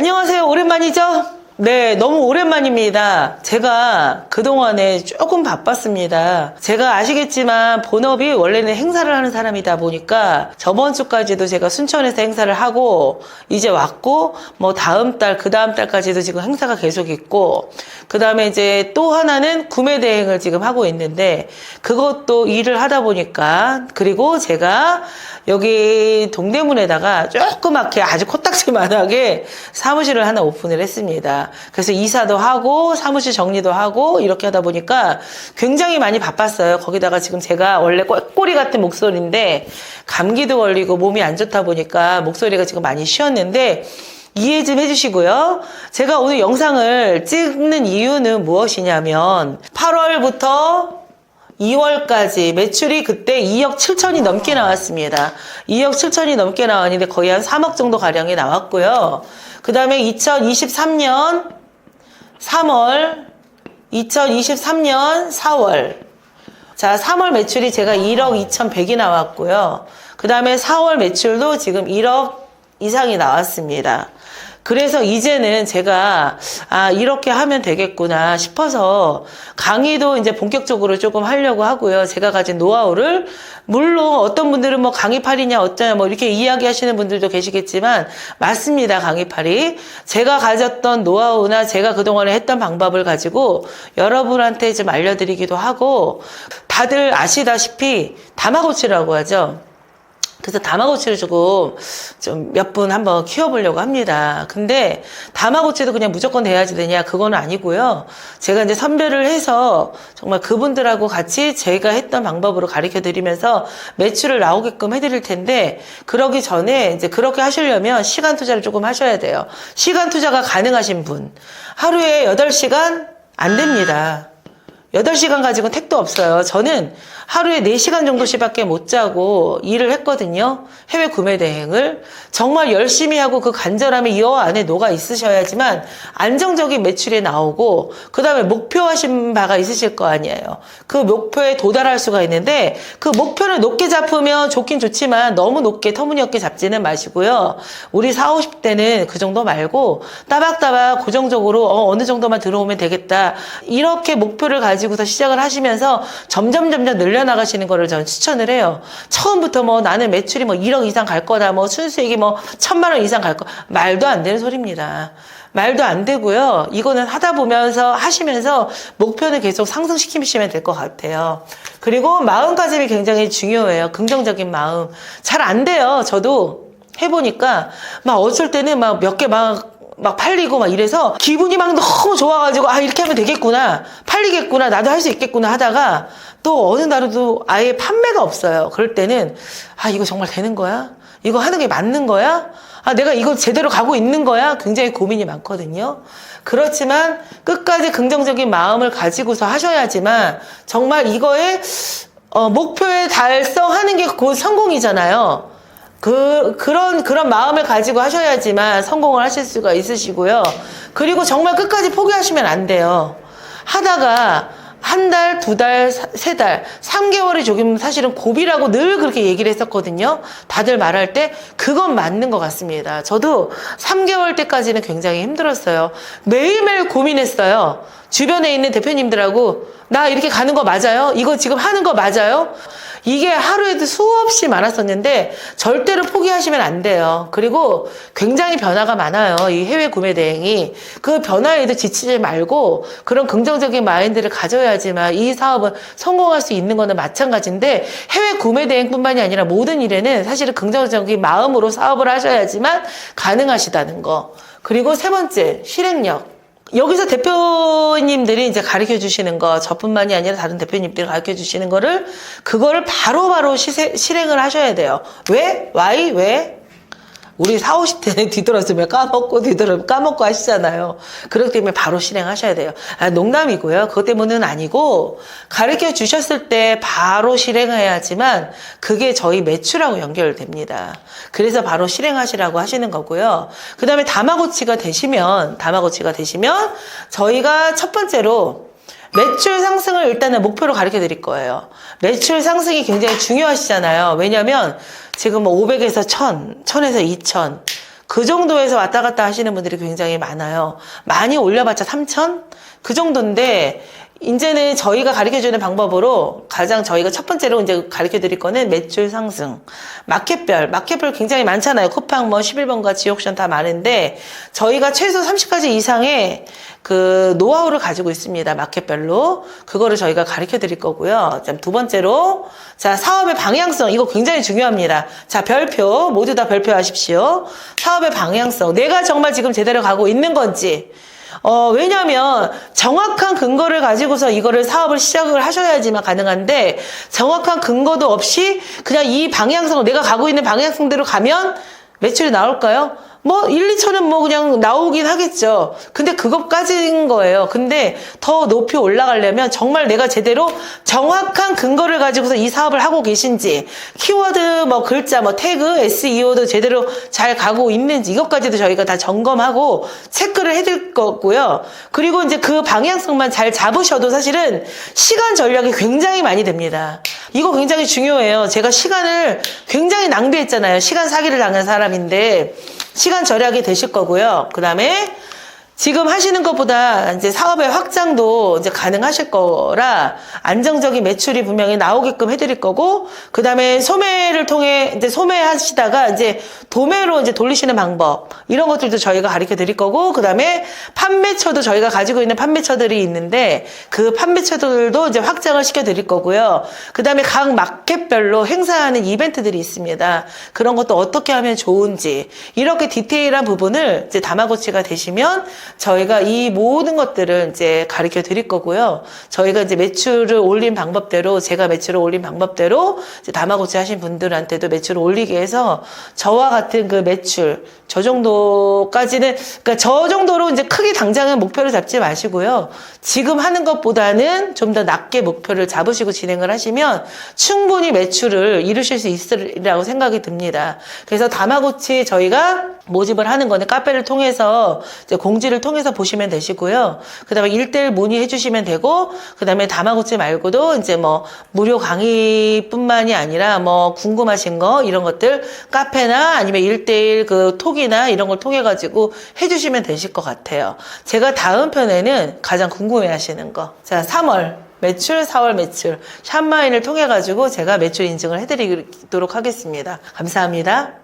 안녕하세요. 오랜만이죠? 네, 너무 오랜만입니다. 제가 그동안에 조금 바빴습니다. 제가 아시겠지만 본업이 원래는 행사를 하는 사람이다 보니까 저번 주까지도 제가 순천에서 행사를 하고 이제 왔고 뭐 다음 달, 그 다음 달까지도 지금 행사가 계속 있고 그 다음에 이제 또 하나는 구매 대행을 지금 하고 있는데 그것도 일을 하다 보니까 그리고 제가 여기 동대문에다가 조그맣게 아주 코딱지만하게 사무실을 하나 오픈을 했습니다. 그래서 이사도 하고 사무실 정리도 하고 이렇게 하다 보니까 굉장히 많이 바빴어요. 거기다가 지금 제가 원래 꼴꼬리 같은 목소리인데 감기도 걸리고 몸이 안 좋다 보니까 목소리가 지금 많이 쉬었는데 이해 좀 해주시고요. 제가 오늘 영상을 찍는 이유는 무엇이냐면 8월부터 2월까지 매출이 그때 2억 7천이 넘게 나왔습니다. 2억 7천이 넘게 나왔는데 거의 한 3억 정도 가량이 나왔고요. 그 다음에 2023년 3월, 2023년 4월. 자, 3월 매출이 제가 1억 2,100이 나왔고요. 그 다음에 4월 매출도 지금 1억 이상이 나왔습니다. 그래서 이제는 제가 아 이렇게 하면 되겠구나 싶어서 강의도 이제 본격적으로 조금 하려고 하고요. 제가 가진 노하우를 물론 어떤 분들은 뭐 강의팔이냐 어쩌냐 뭐 이렇게 이야기하시는 분들도 계시겠지만 맞습니다. 강의팔이 제가 가졌던 노하우나 제가 그동안에 했던 방법을 가지고 여러분한테 좀 알려드리기도 하고 다들 아시다시피 다마고치라고 하죠. 그래서 다마고치를 조금 좀 몇 분 한번 키워보려고 합니다. 근데 다마고치도 그냥 무조건 돼야지 되냐 그건 아니고요. 제가 이제 선별을 해서 정말 그분들하고 같이 제가 했던 방법으로 가르쳐 드리면서 매출을 나오게끔 해드릴 텐데 그러기 전에 이제 그렇게 하시려면 시간 투자를 조금 하셔야 돼요. 시간 투자가 가능하신 분 하루에 8시간 안 됩니다. 8시간 가지고는 택도 없어요. 저는 하루에 4시간 정도씩밖에 못 자고 일을 했거든요. 해외 구매 대행을. 정말 열심히 하고 그 간절함이 이 안에 녹아 있으셔야지만 안정적인 매출이 나오고 그 다음에 목표하신 바가 있으실 거 아니에요. 그 목표에 도달할 수가 있는데 그 목표를 높게 잡으면 좋긴 좋지만 너무 높게 터무니없게 잡지는 마시고요. 우리 40, 50대는 그 정도 말고 따박따박 고정적으로 어, 어느 정도만 들어오면 되겠다. 이렇게 목표를 가지고 서 시작을 하시면서 점점 점점 늘려나가시는 거를 저는 추천을 해요. 처음부터 뭐 나는 매출이 뭐 1억 이상 갈 거다. 뭐 순수익이 뭐 천만 원 이상 갈 거. 말도 안 되는 소리입니다. 말도 안 되고요. 이거는 하다 보면서 하시면서 목표는 계속 상승시키시면 될 것 같아요. 그리고 마음가짐이 굉장히 중요해요. 긍정적인 마음. 잘 안 돼요. 저도 해보니까 막 어쩔 때는 막 몇 개막 막 팔리고 막 이래서 기분이 막 너무 좋아가지고 아 이렇게 하면 되겠구나. 팔리겠구나. 나도 할 수 있겠구나 하다가 또 어느 날도 아예 판매가 없어요. 그럴 때는 아 이거 정말 되는 거야? 이거 하는 게 맞는 거야? 아 내가 이거 제대로 가고 있는 거야? 굉장히 고민이 많거든요. 그렇지만 끝까지 긍정적인 마음을 가지고서 하셔야지만 정말 이거에 어, 목표에 달성하는 게 곧 성공이잖아요. 그, 그런, 그런 마음을 가지고 하셔야지만 성공을 하실 수가 있으시고요. 그리고 정말 끝까지 포기하시면 안 돼요. 하다가 한 달, 두 달, 사- 세 달, 3개월이 조금 사실은 고비라고 늘 그렇게 얘기를 했었거든요. 다들 말할 때 그건 맞는 것 같습니다. 저도 3개월 때까지는 굉장히 힘들었어요. 매일매일 고민했어요. 주변에 있는 대표님들하고 나 이렇게 가는 거 맞아요? 이거 지금 하는 거 맞아요? 이게 하루에도 수없이 많았었는데 절대로 포기하시면 안 돼요. 그리고 굉장히 변화가 많아요. 이 해외 구매 대행이 그 변화에도 지치지 말고 그런 긍정적인 마인드를 가져야지만 이 사업은 성공할 수 있는 거는 마찬가지인데 해외 구매 대행뿐만이 아니라 모든 일에는 사실은 긍정적인 마음으로 사업을 하셔야지만 가능하시다는 거. 그리고 세 번째 실행력. 여기서 대표님들이 이제 가르쳐 주시는 거, 저뿐만이 아니라 다른 대표님들이 가르쳐 주시는 거를, 그거를 바로바로 시세, 실행을 하셔야 돼요. 왜? why? 왜? 우리 4, 50대는 뒤돌았으면 까먹고 뒤돌아 까먹고 하시잖아요. 그렇기 때문에 바로 실행하셔야 돼요. 아, 농담이고요. 그것 때문은 아니고 가르쳐 주셨을 때 바로 실행해야지만 그게 저희 매출하고 연결됩니다. 그래서 바로 실행하시라고 하시는 거고요. 그 다음에 다마고치가 되시면 다마고치가 되시면 저희가 첫 번째로 매출 상승을 일단은 목표로 가르쳐 드릴 거예요. 매출 상승이 굉장히 중요하시잖아요. 왜냐면 지금 뭐 500에서 1000, 1000에서 2000, 그 정도에서 왔다 갔다 하시는 분들이 굉장히 많아요. 많이 올려봤자 3천? 그 정도인데, 이제는 저희가 가르쳐 주는 방법으로 가장 저희가 첫 번째로 이제 가르쳐 드릴 거는 매출 상승. 마켓별, 마켓별 굉장히 많잖아요. 쿠팡 뭐 11번가 지옥션 다 많은데 저희가 최소 30가지 이상의 그 노하우를 가지고 있습니다. 마켓별로. 그거를 저희가 가르쳐 드릴 거고요. 자, 두 번째로 자, 사업의 방향성 이거 굉장히 중요합니다. 자, 별표 모두 다 별표하십시오. 사업의 방향성. 내가 정말 지금 제대로 가고 있는 건지 어, 왜냐면 정확한 근거를 가지고서 이거를 사업을 시작을 하셔야지만 가능한데 정확한 근거도 없이 그냥 이 방향성, 내가 가고 있는 방향성대로 가면 매출이 나올까요? 뭐 1, 2천은 뭐 그냥 나오긴 하겠죠. 근데 그것까지인 거예요. 근데 더 높이 올라가려면 정말 내가 제대로 정확한 근거를 가지고서 이 사업을 하고 계신지 키워드 뭐 글자 뭐 태그 SEO도 제대로 잘 가고 있는지 이것까지도 저희가 다 점검하고 체크를 해드릴 거고요. 그리고 이제 그 방향성만 잘 잡으셔도 사실은 시간 전략이 굉장히 많이 됩니다. 이거 굉장히 중요해요. 제가 시간을 굉장히 낭비했잖아요. 시간 사기를 당한 사람인데 시간 절약이 되실 거고요. 그 다음에 지금 하시는 것보다 이제 사업의 확장도 이제 가능하실 거라 안정적인 매출이 분명히 나오게끔 해드릴 거고 그 다음에 소매를 통해 이제 소매하시다가 이제 도매로 이제 돌리시는 방법 이런 것들도 저희가 가르쳐 드릴 거고 그 다음에 판매처도 저희가 가지고 있는 판매처들이 있는데 그 판매처들도 이제 확장을 시켜 드릴 거고요. 그 다음에 각 마켓별로 행사하는 이벤트들이 있습니다. 그런 것도 어떻게 하면 좋은지 이렇게 디테일한 부분을 이제 다마고치가 되시면 저희가 이 모든 것들을 이제 가르쳐 드릴 거고요. 저희가 이제 매출을 올린 방법대로 제가 매출을 올린 방법대로 다마고치 하신 분들한테도 매출을 올리게 해서 저와 같은 그 매출 저 정도까지는 그러니까 저 정도로 이제 크게 당장은 목표를 잡지 마시고요. 지금 하는 것보다는 좀 더 낮게 목표를 잡으시고 진행을 하시면 충분히 매출을 이루실 수 있으리라고 생각이 듭니다. 그래서 다마고치 저희가 모집을 하는 거는 카페를 통해서 공지를 통해서 보시면 되시고요. 그 다음에 1대1 문의해 주시면 되고, 그 다음에 다마고치 말고도 이제 뭐 무료 강의뿐만이 아니라 뭐 궁금하신 거 이런 것들 카페나 아니면 1대1 그 톡이나 이런 걸 통해 가지고 해주시면 되실 것 같아요. 제가 다음 편에는 가장 궁금해 하시는 거. 자, 3월. 매출, 4월 매출. 샵마인을 통해 가지고 제가 매출 인증을 해드리도록 하겠습니다. 감사합니다.